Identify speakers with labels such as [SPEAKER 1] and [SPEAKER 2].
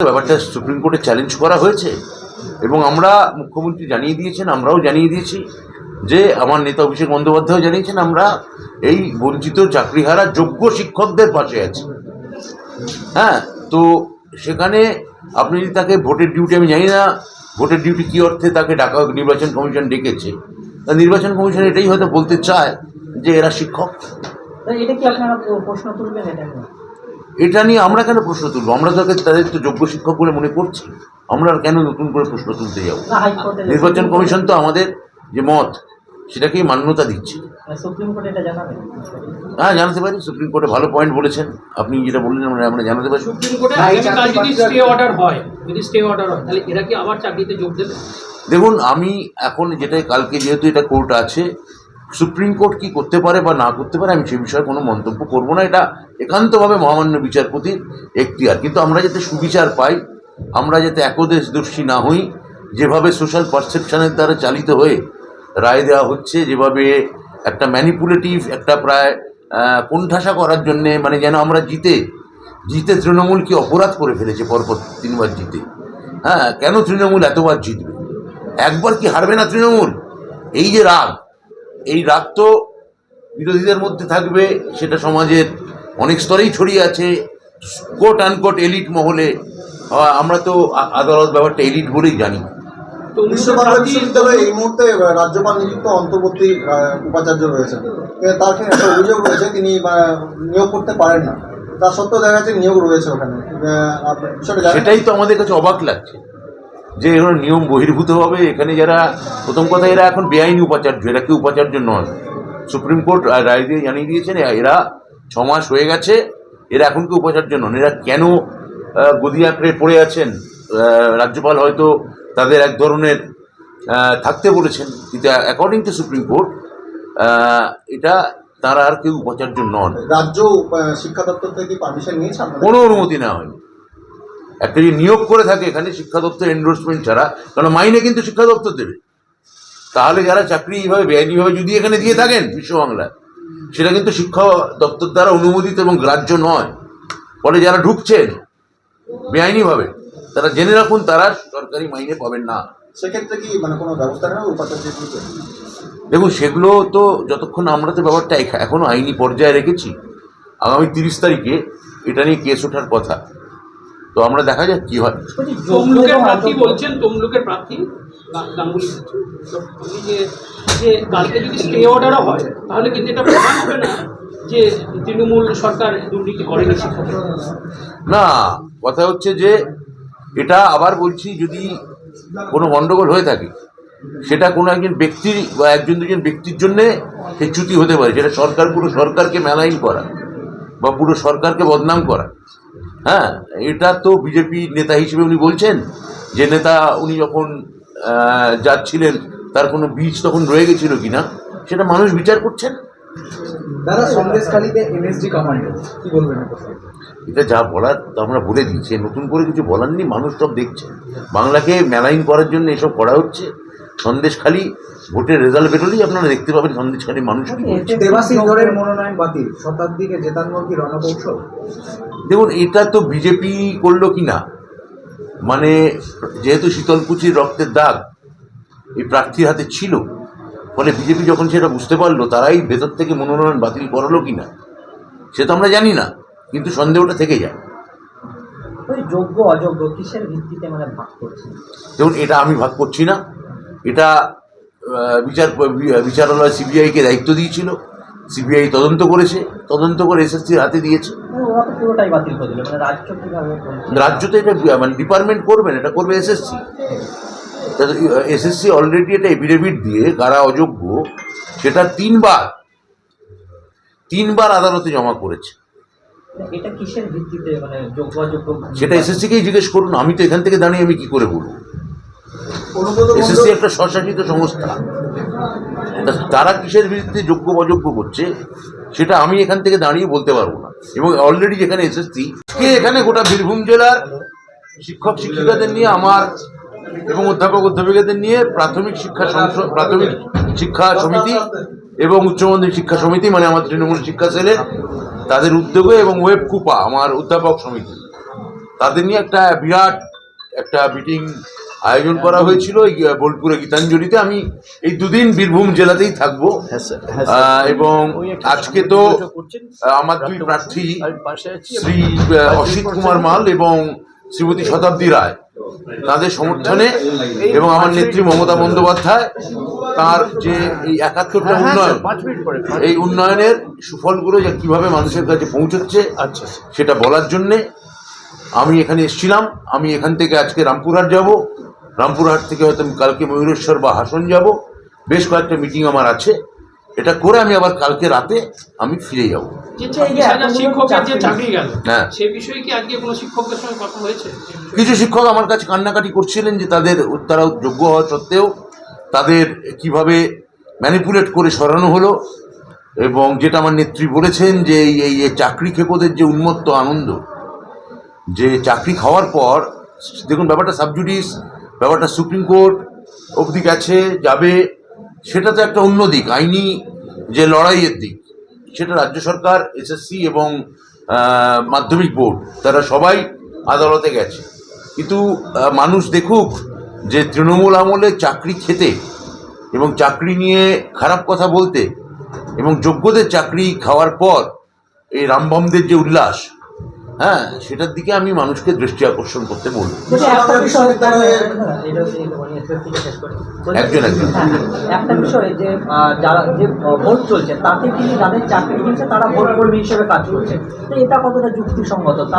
[SPEAKER 1] ব্যাপারটা সুপ্রিম কোর্টে চ্যালেঞ্জ করা হয়েছে এবং আমরা মুখ্যমন্ত্রী জানিয়ে দিয়েছেন, আমরাও জানিয়ে দিয়েছি যে আমার নেতা অভিষেক বন্দ্যোপাধ্যায় জানিয়েছেন, আমরা এই বঞ্চিত চাকরিহারা যোগ্য শিক্ষকদের পাশে আছি। হ্যাঁ তো সেখানে আপনি যদি তাকে ভোটের ডিউটি আমি জানি না ভোটের ডিউটি কী অর্থে তাকে ডাকা নির্বাচন কমিশন ডেকেছে। তা নির্বাচন কমিশন এটাই হয়তো বলতে চায় যে এরা শিক্ষক।
[SPEAKER 2] এটা কি আপনারা প্রশ্ন তুলবেন এটা?
[SPEAKER 1] এটা নিয়ে আমরা কেন প্রশ্ন তুলবো? আমরা তাদের তাদের তো যোগ্য শিক্ষক বলে মনে করছি। আমরা আর কেন নতুন করে প্রশ্ন তুলতে যাব? নির্বাচন কমিশন তো আমাদের যে মত সেটাকেই মান্যতা দিচ্ছে।
[SPEAKER 2] সুপ্রিম কোর্টে এটা জানাবেন
[SPEAKER 1] হ্যাঁ জানাতে পারি। সুপ্রিম কোর্টে ভালো পয়েন্ট বলেছেন। আপনি যেটা বললেন আমরা আমরা জানাতে পারি।
[SPEAKER 3] সুপ্রিম কোর্টে আগামীকাল যদি স্টে অর্ডার হয় যদি স্টে অর্ডার হয় তাহলে এরা কি আবার চাকরিতে যোগ দেবে?
[SPEAKER 1] দেখুন আমি এখন যেটা কালকে যেহেতু এটা কোর্ট আছে সুপ্রিম কোর্ট কি করতে পারে বা না করতে পারে, আমি সে বিষয়ে কোনো মন্তব্য করব না। এটা একান্তভাবে মহামান্য বিচারপতির এখতিয়ার। কিন্তু আমরা যাতে সুবিচার পাই, আমরা যাতে একদেশ দর্শী না হই, যেভাবে সোশ্যাল পারসেপশনের দ্বারা চালিত হয়ে রায় দেওয়া হচ্ছে, যেভাবে একটা ম্যানিপুলেটিভ, একটা প্রায় কোণঠাসা করার জন্যে মানে যেন আমরা জিতে জিতে তৃণমূল কি অপরাধ করে ফেলেছে পরপর তিনবার জিতে। হ্যাঁ কেন তৃণমূল এতবার জিতবে? একবার কি হারবে না তৃণমূল? এই যে রাগ এই রাগ তো বিরোধীদের মধ্যে থাকবে সেটা সমাজের অনেক স্তরেই ছড়িয়ে আছে। কোট আনকোট এলিট মহলে আমরা তো আদালত ব্যাপারটা এলিট বলেই জানি।
[SPEAKER 3] তো
[SPEAKER 4] বিশ্ববিদ্যালয়ে এই মুহূর্তে রাজ্যপাল নিযুক্ত অন্তর্বর্তী উপাচার্য রয়েছেন। তার একটা অভিযোগ রয়েছে তিনি নিয়োগ করতে পারেন না। তার সত্ত্বেও দেখা যাচ্ছে নিয়োগ রয়েছে ওখানে।
[SPEAKER 1] সেটাই তো আমাদের কাছে অবাক লাগছে। যে এগুলো নিয়ম বহির্ভূত হবে এখানে যারা প্রথম কথা এরা এখন বেআইনি উপাচার্য এরা কি উপাচার্য নয় সুপ্রিম কোর্ট রায় দিয়ে জানিয়ে দিয়েছেন এরা ছ মাস হয়ে গেছে এরা এখন কি উপাচার্য নন। এরা কেন গদি আঁকড়ে পড়ে আছেন? রাজ্যপাল হয়তো তাদের এক ধরনের থাকতে বলেছেন। কিন্তু অ্যাকর্ডিং টু সুপ্রিম কোর্ট এটা তারা আর কেউ উপাচার্য নন।
[SPEAKER 4] রাজ্য শিক্ষা দপ্তর থেকে পারমিশন নিয়েছে
[SPEAKER 1] কোনো অনুমতি নেওয়া হয়নি। একটা যদি নিয়োগ করে থাকে এখানে শিক্ষা দপ্তর এন্ডোর্সমেন্ট ছাড়া কারণ মাইনে কিন্তু শিক্ষা দপ্তর দেবে। তাহলে যারা চাকরি এইভাবে বেআইনিভাবে যদি এখানে দিয়ে থাকেন বিশ্ব বিশ্ববাংলায় সেটা কিন্তু শিক্ষা দপ্তর দ্বারা অনুমোদিত এবং গ্রাহ্য নয়। ফলে যারা ঢুকছেন বেআইনিভাবে তারা জেনে রাখুন তারা সরকারি মাইনে পাবেন না।
[SPEAKER 4] সেক্ষেত্রে কি মানে কোনো ব্যবস্থা
[SPEAKER 1] দেখুন সেগুলো তো যতক্ষণ আমরা তো ব্যাপারটা এখ- এখনও আইনি পর্যায়ে রেখেছি আগামী তিরিশ তারিখে এটা নিয়ে কেস ওঠার কথা। তো আমরা দেখা যাক কী হয়।
[SPEAKER 3] তমলুকের প্রার্থী বলছেন তমলুকের প্রার্থী? গাঙ্গুলি যে যে কালকে যদি স্টে অর্ডারও হয় তাহলে কিন্তু এটা প্রমাণ হবে না যে তৃণমূল সরকার দুর্নীতি করেনি
[SPEAKER 1] না কথা হচ্ছে যে এটা আবার বলছি যদি কোনো গণ্ডগোল হয়ে থাকে সেটা কোনো একজন ব্যক্তির বা একজন দুজন ব্যক্তির জন্যে সে চ্যুতি হতে পারে সেটা সরকার পুরো সরকারকে মেলাইন করা। বা পুরো সরকারকে বদনাম করা। হ্যাঁ এটা তো বিজেপি নেতা হিসেবে উনি বলছেন যে নেতা উনি যখন যাচ্ছিলেন তার কোনো বীজ তখন রয়ে গেছিল কিনা সেটা মানুষ বিচার করছেন।
[SPEAKER 5] দাদা সন্দেশখালীতে এমএসডি কমান্ডো কি বলবেন এটা?
[SPEAKER 1] এটা যা বলার তা আমরা বলে দিয়েছি নতুন করে কিছু বলার নেই মানুষ সব দেখছে। বাংলাকে মেলাইন করার জন্য এসব করা হচ্ছে। সন্দেশখালি ভোটের রেজাল্ট বেরোলেই আপনারা দেখতে পাবেন সন্দেশখালী মানুষ কি বলছে।
[SPEAKER 5] দেবাশিস ধরের মনোনয়ন বাতিল শতাব্দীকে জেতানোর কি রণকৌশল?
[SPEAKER 1] দেখুন এটা তো বিজেপি করল কি না? মানে যেহেতু শীতলকুচির রক্তের দাগ এই প্রার্থীর হাতে ছিল ফলে বিজেপি যখন সেটা বুঝতে পারল তারাই ভেতর থেকে মনোনয়ন বাতিল করালো কি না সে তো আমরা জানি না কিন্তু সন্দেহটা থেকে যায়।
[SPEAKER 2] যোগ্য অযোগ্য কিসের ভিত্তিতে মানে ভাগ করছে
[SPEAKER 1] দেখুন এটা আমি ভাগ করছি না এটা বিচার বিচারালয় সিবিআইকে দায়িত্ব দিয়েছিল। সিবিআই তদন্ত করেছে তদন্ত করে এসএসসির হাতে দিয়েছে।
[SPEAKER 2] মানে রাজ্য
[SPEAKER 1] তো এটা মানে ডিপার্টমেন্ট করবেন এটা করবে এসএসসি। এসএসসি অলরেডি এটা এফিডেভিট দিয়ে কারা অযোগ্য সেটা তিনবার তিনবার আদালতে জমা করেছে।
[SPEAKER 2] মানে
[SPEAKER 1] সেটা এসএসসিকেই জিজ্ঞেস করুন আমি তো এখান থেকে দাঁড়িয়ে আমি কি করে বলব। এসএসসি একটা স্বশাসিত সংস্থা। তারা কিসের বিরুদ্ধে যোগ্য অযোগ্য করছে, সেটা আমি এখান থেকে দাঁড়িয়ে বলতে পারব না। এবং অলরেডি যেখানে এসএসসি, কে এখানে গোটা বীরভূম জেলার শিক্ষক শিক্ষিকাদের নিয়ে, আমার এবং অধ্যাপক অধ্যাপিকাদের নিয়ে প্রাথমিক শিক্ষা প্রাথমিক শিক্ষা সমিতি এবং উচ্চ মাধ্যমিক শিক্ষা সমিতি মানে আমার তৃণমূল শিক্ষা সেলের তাদের উদ্যোগে এবং ওয়েব কুপা, আমার অধ্যাপক সমিতি, তাদের নিয়ে একটা বিরাট একটা মিটিং আয়োজন করা হয়েছিল এই বোলপুরে গীতাঞ্জলিতে। আমি এই দুদিন বীরভূম জেলাতেই থাকব। এবং আজকে তো আমার দুই প্রার্থী শ্রী অসিত কুমার মাল এবং শ্রীমতী শতাব্দী রায়। তাদের সমর্থনে এবং আমার নেত্রী মমতা বন্দ্যোপাধ্যায় তার যে এই একাত্তরটা উন্নয়ন এই উন্নয়নের সুফলগুলো যে কীভাবে মানুষের কাছে পৌঁছচ্ছে আচ্ছা সেটা বলার জন্যে আমি এখানে এসেছিলাম। আমি এখান থেকে আজকে রামপুরহাট যাব। রামপুরহাট থেকে হয়তো আমি কালকে ময়ূরেশ্বর বা হাসন যাব। বেশ কয়েকটা মিটিং আমার আছে। এটা করে আমি আবার কালকে রাতে আমি ফিরে যাব।
[SPEAKER 3] যে
[SPEAKER 2] আচ্ছা,
[SPEAKER 1] হ্যাঁ।
[SPEAKER 3] সে বিষয়ে কি আজকে কোনো শিক্ষকদের সঙ্গে কথা হয়েছে?
[SPEAKER 1] কিছু শিক্ষক আমার কাছে কান্নাকাটি করছিলেন যে তাদের তারা যোগ্য হওয়া সত্ত্বেও তাদের কীভাবে ম্যানিপুলেট করে সরানো হলো এবং যেটা আমার নেত্রী বলেছেন যে এই এই এই চাকরি খেপোদের যে উন্মত্ত আনন্দ যে চাকরি খাওয়ার পর দেখুন ব্যাপারটা সাবজুডিস ব্যাপারটা সুপ্রিম কোর্ট অবধি গেছে, যাবে, সেটা তো একটা অন্য দিক, আইনি যে লড়াইয়ের দিক, সেটা রাজ্য সরকার, এসএসসি এবং মাধ্যমিক বোর্ড, তারা সবাই আদালতে গেছে। কিন্তু মানুষ দেখুক যে তৃণমূল আমলে চাকরি খেতে এবং চাকরি নিয়ে খারাপ কথা বলতে এবং যোগ্যদের চাকরি খাওয়ার পর এই রামবমদের যে উল্লাস হ্যাঁ সেটার দিকে আমি মানুষকে দৃষ্টি আকর্ষণ করতে বলব একজন একজন।
[SPEAKER 2] হ্যাঁ, হ্যাঁ। একটা বিষয় যে আহ, যারা যে ভোট চলছে তাতে কিন্তু যাদের চাকরি দিয়েছে তারা ভোট কর্মী হিসেবে কাজ করছে তো এটা কতটা যুক্তিসঙ্গত